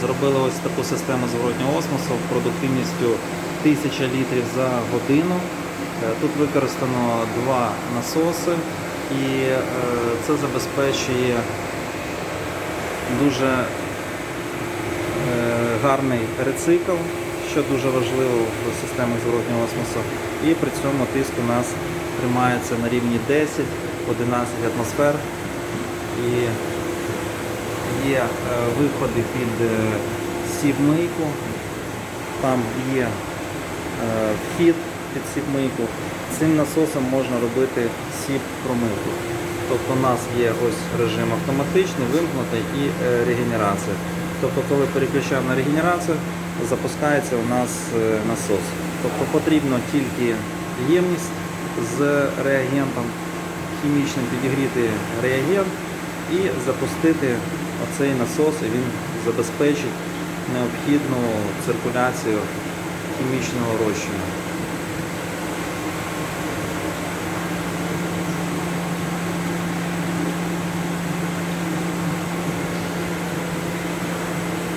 Зробили ось таку систему зворотнього осмосу продуктивністю 1000 літрів за годину. Е, Тут використано два насоси і е, це забезпечує дуже е, гарний рецикл, що дуже важливо в системах зворотнього осмосу. І при цьому тиск у нас тримається на рівні 10-11 атмосфер. І є е, виходи під е, сівмийку, там є е, вхід під сівмийку. Цим насосом можна робити сіп промивку. Тобто у нас є ось режим автоматичний, вимкнутий і регенерація. Тобто, коли переключаємо на регенерацію, запускається у нас насос. Тобто потрібно тільки ємність з реагентом, хімічним підігріти реагент і запустити оцей насос, і він забезпечить необхідну циркуляцію хімічного розчину.